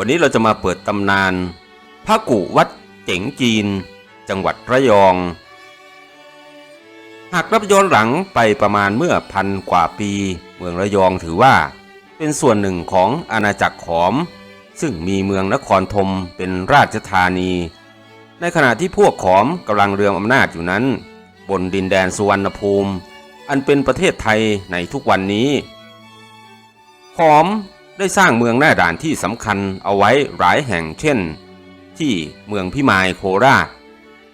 วันนี้เราจะมาเปิดตำนานพระกุวัดเจ๋งจีน จังหวัดระยอง หากรับย้อนหลังไปประมาณเมื่อพันกว่าปี เมืองระยองถือว่า เป็นส่วนหนึ่งของอาณาจักรขอม ซึ่งมีเมืองนครธมเป็นราชธานี ในขณะที่พวกขอมกำลังเรืองอำนาจอยู่นั้น บนดินแดนสุวรรณภูมิ อันเป็นประเทศไทยในทุกวันนี้ขอม ได้สร้างเมืองหน้าด่านที่สำคัญเอาไว้หลายแห่งเช่น ที่เมืองพิมายโคราช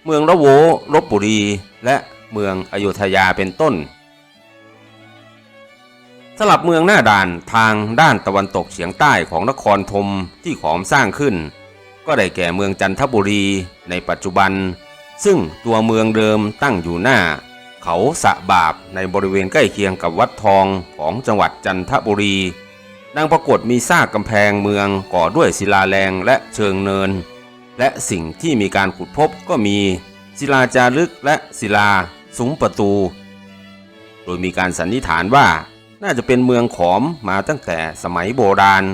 เมืองระโวลบบุรี และเมืองอโยธยาเป็นต้นสลับเมืองหน้าด่านทางด้านตะวันตกเฉียงใต้ของนครธมที่ขอมสร้างขึ้น ก็ได้แก่เมืองจันทบุรีในปัจจุบัน ซึ่งตัวเมืองเดิมตั้งอยู่หน้า เขาสะบาบในบริเวณใกล้เคียงกับวัดทองของจังหวัดจันทบุรี ดังปรากฏมีซากกำแพงเมืองก่อด้วยศิลาแรงและเชิงเนิน และสิ่งที่มีการขุดพบก็มี ศิลาจารึกและศิลาซุ้มประตู โดยมีการสันนิษฐานว่าน่าจะเป็นเมืองขอมมาตั้งแต่สมัยโบราณ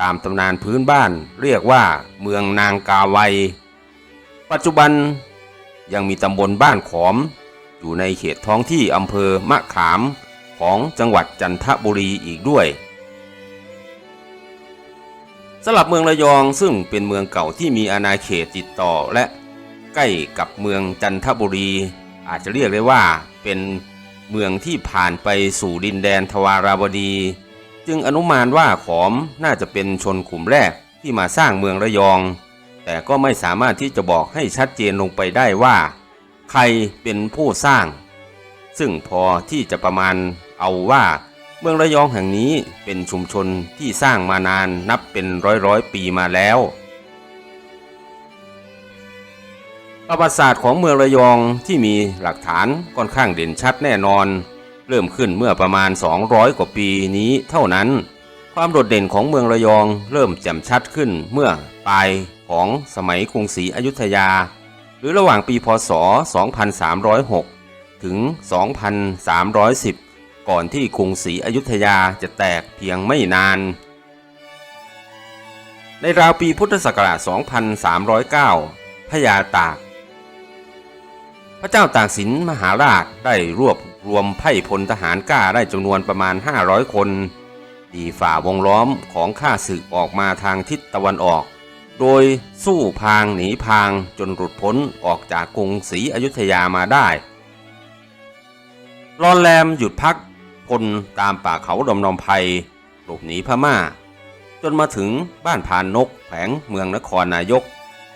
ตามตำนานพื้นบ้านเรียกว่าเมืองนางกาไวปัจจุบันยังมีตำบลบ้านขอม อยู่ในเขตท้องที่อำเภอมะขามของจังหวัดจันทบุรีอีกด้วย สลับเมืองระยองซึ่งเป็นเมืองเก่าที่มีอาณาเขตติดต่อและใกล้กับเมืองจันทบุรี อาจจะเรียกได้ว่าเป็นเมืองที่ผ่านไปสู่ดินแดนทวาราวดี จึงอนุมานว่าขอมน่าจะเป็นชนกลุ่มแรกที่มาสร้างเมืองระยอง แต่ก็ไม่สามารถที่จะบอกให้ชัดเจนลงไปได้ว่า ใครเป็นผู้สร้าง ซึ่งพอที่จะประมาณเอาว่า เมืองระยองแห่งนี้เป็นชุมชนที่สร้างมานานนับเป็นร้อยร้อยปีมาแล้วประวัติศาสตร์ของเมืองระยองที่มีหลักฐานค่อนข้างเด่นชัดแน่นอน เริ่มขึ้นเมื่อประมาณ 200 กว่าปีนี้เท่านั้น ความโดดเด่นของเมืองระยองเริ่มแจ่มชัดขึ้นเมื่อปลายของสมัยกรุงศรีอยุธยา หรือระหว่างปีพศ 2306 ถึง 2310 ก่อนที่กรุงศรีอยุธยาจะแตกเพียงไม่นาน ในราวปีพุทธศักราช 2309 พญาตาก พระเจ้าตากสินมหาราชได้รวบรวมไพ่พลทหารกล้าได้จำนวนประมาณ 500 คน ดีฝ่าวงล้อมของข้าศึกออกมาทางทิศตะวันออก โดยสู้พางหนีพางจนหลุดพ้นออกจากกรุงศรีอยุธยามาได้รอนแรมหยุดพัก พลตามป่าเขาดมนอมไพรหลบหนีพม่า จนมาถึงบ้านพานนกแขงเมืองนครนายก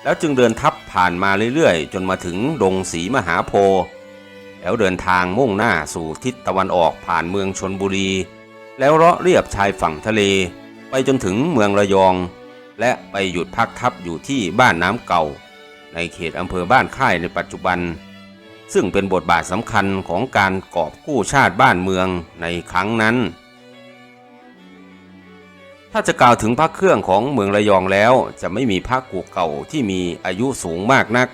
แล้วจึงเดินทับผ่านมาเรื่อยๆ จนมาถึงดงศรีมหาโพแล้วเดินทางมุ่งหน้าสู่ทิศตะวันออกผ่านเมืองชนบุรี แล้วเลาะเรียบชายฝั่งทะเล ไปจนถึงเมืองระยอง และไปหยุดพักทับอยู่ที่บ้านน้ำเก่า ในเขตอำเภอบ้านค่ายในปัจจุบัน ซึ่งเป็นบทบาทสำคัญของการกอบกู้ชาติบ้านเมืองในครั้งนั้น ถ้าจะกล่าวถึงพระเครื่องของเมืองระยองแล้วจะไม่มีพระกูเก่าที่มีอายุสูงมากนัก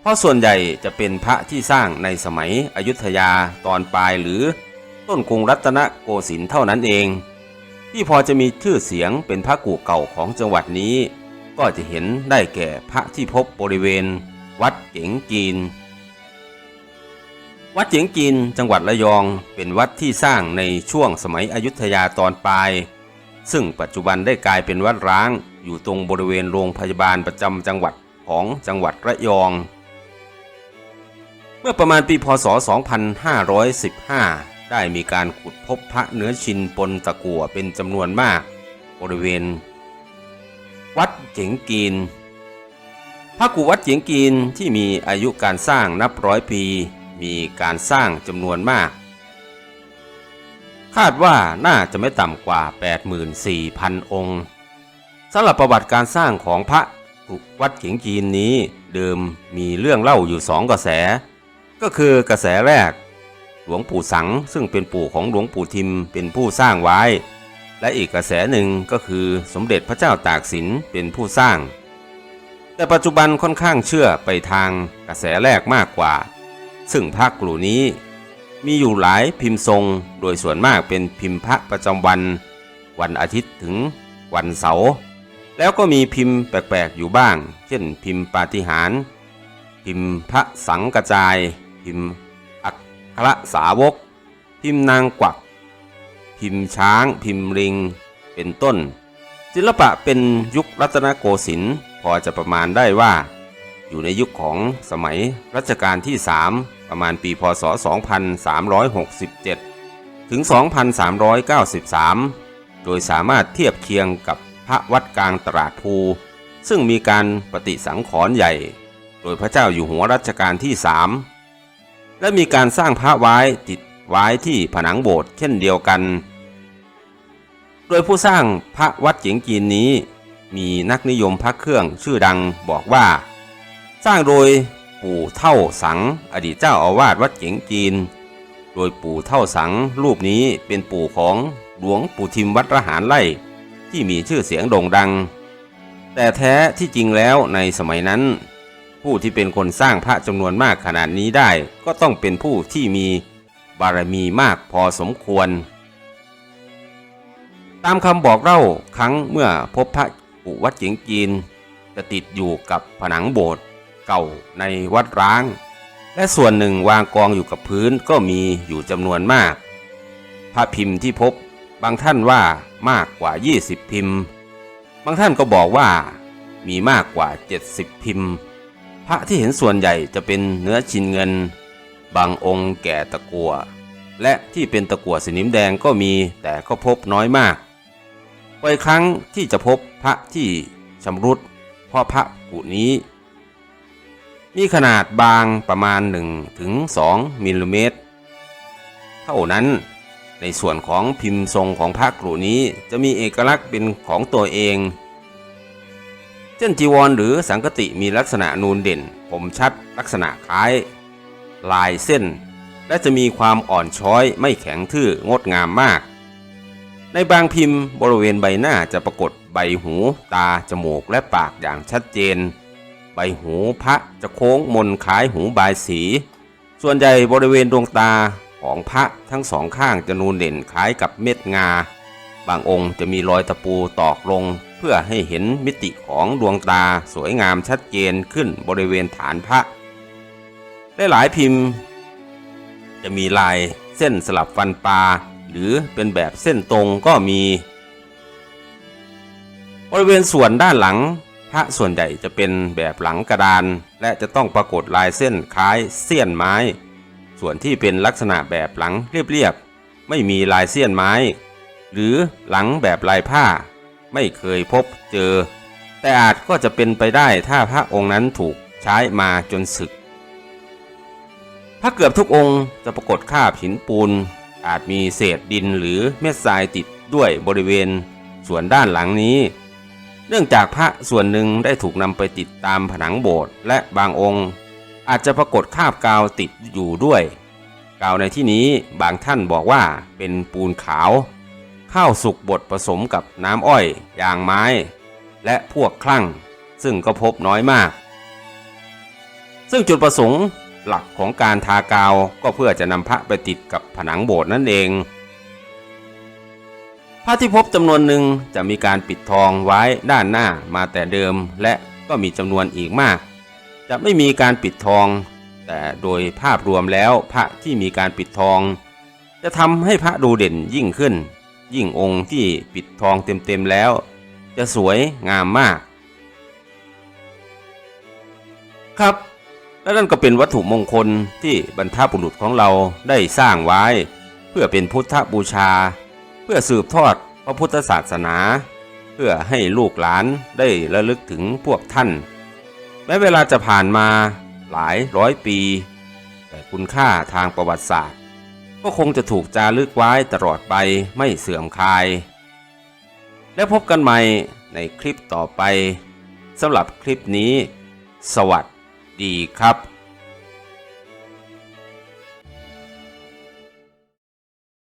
เพราะส่วนใหญ่จะเป็นพระที่สร้างในสมัยอยุธยาตอนปลายหรือต้นกรุงรัตนโกสินทร์เท่านั้นเอง ที่พอจะมีชื่อเสียงเป็นพระกูเก่าของจังหวัดนี้ ก็จะเห็นได้แก่พระที่พบบริเวณ วัดเก๋งจีน วัดเจียงจีนจังหวัดระยองเป็นวัดที่สร้างในช่วงสมัยอยุธยาตอนปลาย ซึ่งปัจจุบันได้กลายเป็นวัดร้างอยู่ตรงบริเวณโรงพยาบาลประจำจังหวัดของจังหวัดระยอง เมื่อประมาณปีพศ 2515 ได้มีการขุดพบพระเนื้อชินปนตะกั่วเป็นจำนวนมาก บริเวณ วัดเจ๋งกีนพระกุวัดเจียงกีนที่มีอายุการสร้างนับร้อยปี มีการสร้างจำนวนมาก คาดว่าน่าจะไม่ต่ำกว่า 84,000 องค์สำหรับประวัติการสร้างของพระกุวัดเจียงกีนนี้เดิมมีเรื่องเล่าอยู่สองกระแส ก็คือกระแสแรก หลวงปู่สังซึ่งเป็นปู่ของหลวงปู่ทิมเป็นผู้สร้างไว้ และอีกกระแสหนึ่งก็คือสมเด็จพระเจ้าตากสินเป็นผู้สร้าง แต่ปัจจุบันค่อนข้างเชื่อไปทางกระแสแรกมากกว่า ซึ่งพระกลุ่นี้ มีอยู่หลายพิมพ์ทรงโดยส่วนมากเป็นพิมพ์พระประจำวัน วันอาทิตย์ถึงวันเสาร์แล้วก็มีพิมพ์แปลกๆอยู่บ้าง เช่น พิมพ์ปาฏิหาริย์พิมพ์พระสังกระจาย พิมพ์อักขรสาวก พิมพ์นางกวัก พิมพ์ช้าง พิมพ์ลิง เป็นต้น ศิลปะเป็นยุครัตนโกสินทร์พอจะประมาณได้ว่า อยู่ในยุคของสมัยรัชกาลที่3 ประมาณปีพศ 2367 ถึง 2393 โดยสามารถเทียบเคียงกับพระวัดกลางตลาดภู ซึ่งมีการปฏิสังขรณ์ใหญ่ โดยพระเจ้าอยู่หัวรัชกาลที่ 3 และมีการสร้างพระไว้ติดไว้ที่ผนังโบสถ์เช่นเดียวกัน โดยผู้สร้างพระวัดเจียงจีนนี้ มีนักนิยมพระเครื่องชื่อดังบอกว่า สร้างโดย ปู่เท่าสัง อดีตเจ้าอาวาสวัดเจียงจีน โดยปู่เท่าสังรูปนี้เป็นปู่ของหลวงปู่ทิมวัดระหารไล่ที่มีชื่อเสียงโด่งดัง แต่แท้ที่จริงแล้วในสมัยนั้น ผู้ที่เป็นคนสร้างพระจำนวนมากขนาดนี้ได้ ก็ต้องเป็นผู้ที่มีบารมีมากพอสมควร ตามคำบอกเล่าครั้งเมื่อพบพระกุวัดเจียงจีนจะติดอยู่กับผนังโบสถ์ เก่าในวัดร้าง และส่วนหนึ่งวางกองอยู่กับพื้นก็มีอยู่จำนวนมาก พระพิมพ์ที่พบบางท่านว่ามากกว่า 20 พิมพ์ บางท่านก็บอกว่ามีมากกว่า 70 พิมพ์ พระที่เห็นส่วนใหญ่จะเป็นเนื้อชินเงิน บางองค์แก่ตะกัว และที่เป็นตะกัวสนิมแดงก็มีแต่ก็พบน้อยมากบ่อยครั้งที่จะพบพระที่ชำรุดเพราะพระกุนี้ มีขนาดบางประมาณ1ถึง2มิลลิเมตร เท่านั้น ในส่วนของพิมพ์ทรงของพระกรุนี้จะมีเอกลักษณ์เป็นของตัวเอง เช่นจีวรหรือสังกติมีลักษณะนูนเด่น ผมชัดลักษณะคล้าย ลายเส้น และจะมีความอ่อนช้อยไม่แข็งทื่องดงามมาก ในบางพิมพ์บริเวณใบหน้าจะปรากฏใบหู ตา จมูกและปากอย่างชัดเจน ใบหูพระจะโค้งมนคล้ายหูบายสี ส่วนใหญ่บริเวณดวงตาของพระทั้งสองข้างจะนูนเด่นคล้ายกับเม็ดงา บางองค์จะมีรอยตะปูตอกลง เพื่อให้เห็นมิติของดวงตาสวยงามชัดเจนขึ้นบริเวณฐานพระได้หลายพิมพ์ จะมีลายเส้นสลับฟันปลาหรือเป็นแบบเส้นตรงก็มี บริเวณส่วนด้านหลัง พระส่วนใหญ่จะเป็นแบบหลังกระดาน และจะต้องปรากฏลายเส้นคล้ายเสี้ยนไม้ ส่วนที่เป็นลักษณะแบบหลังเรียบๆไม่มีลายเสี้ยนไม้ หรือหลังแบบลายผ้า ไม่เคยพบเจอ แต่อาจก็จะเป็นไปได้ถ้าพระองค์นั้นถูกใช้มาจนสึก พระเกือบทุกองค์จะปรากฏคาบหินปูน อาจมีเศษดินหรือเม็ดทรายติดด้วยบริเวณ ส่วนด้านหลังนี้ เนื่องจากพระส่วนหนึ่งได้ถูกนำไปติดตามผนังโบสถ์และบางองค์ อาจจะปรากฏคาบกาวติดอยู่ด้วย กาวในที่นี้บางท่านบอกว่าเป็นปูนขาว ข้าวสุกบดผสมกับน้ำอ้อยยางไม้ และพวกคลั่ง ซึ่งก็พบน้อยมาก ซึ่งจุดประสงค์หลักของการทากาวก็เพื่อจะนำพระไปติดกับผนังโบสถ์นั่นเอง ระที่พบจำนวนหนึ่งจะมีการปิดทองไว้ด้านหน้ามาแต่เดิม และก็มีจำนวนอีกมาก จะไม่มีการปิดทอง แต่โดยภาพรวมแล้วพระที่มีการปิดทอง จะทำให้พระดูเด่นยิ่งขึ้น ยิ่งองค์ที่ปิดทองเต็มๆแล้ว จะสวยงามมาก ครับ และนั่นก็เป็นวัตถุมงคลที่บรรพบุรุษของเราได้สร้างไว้ เพื่อเป็นพุทธบูชา พื่อสืบทอดพระพุทธศาสนา เพื่อให้ลูกหลานได้ระลึกถึงพวกท่าน แม้เวลาจะผ่านมาหลายร้อยปี แต่คุณค่าทางประวัติศาสตร์ ก็คงจะถูกจารึกไว้ตลอดไปไม่เสื่อมคลาย แล้วพบกันใหม่ในคลิปต่อไปสำหรับคลิปนี้ สวัสดีครับ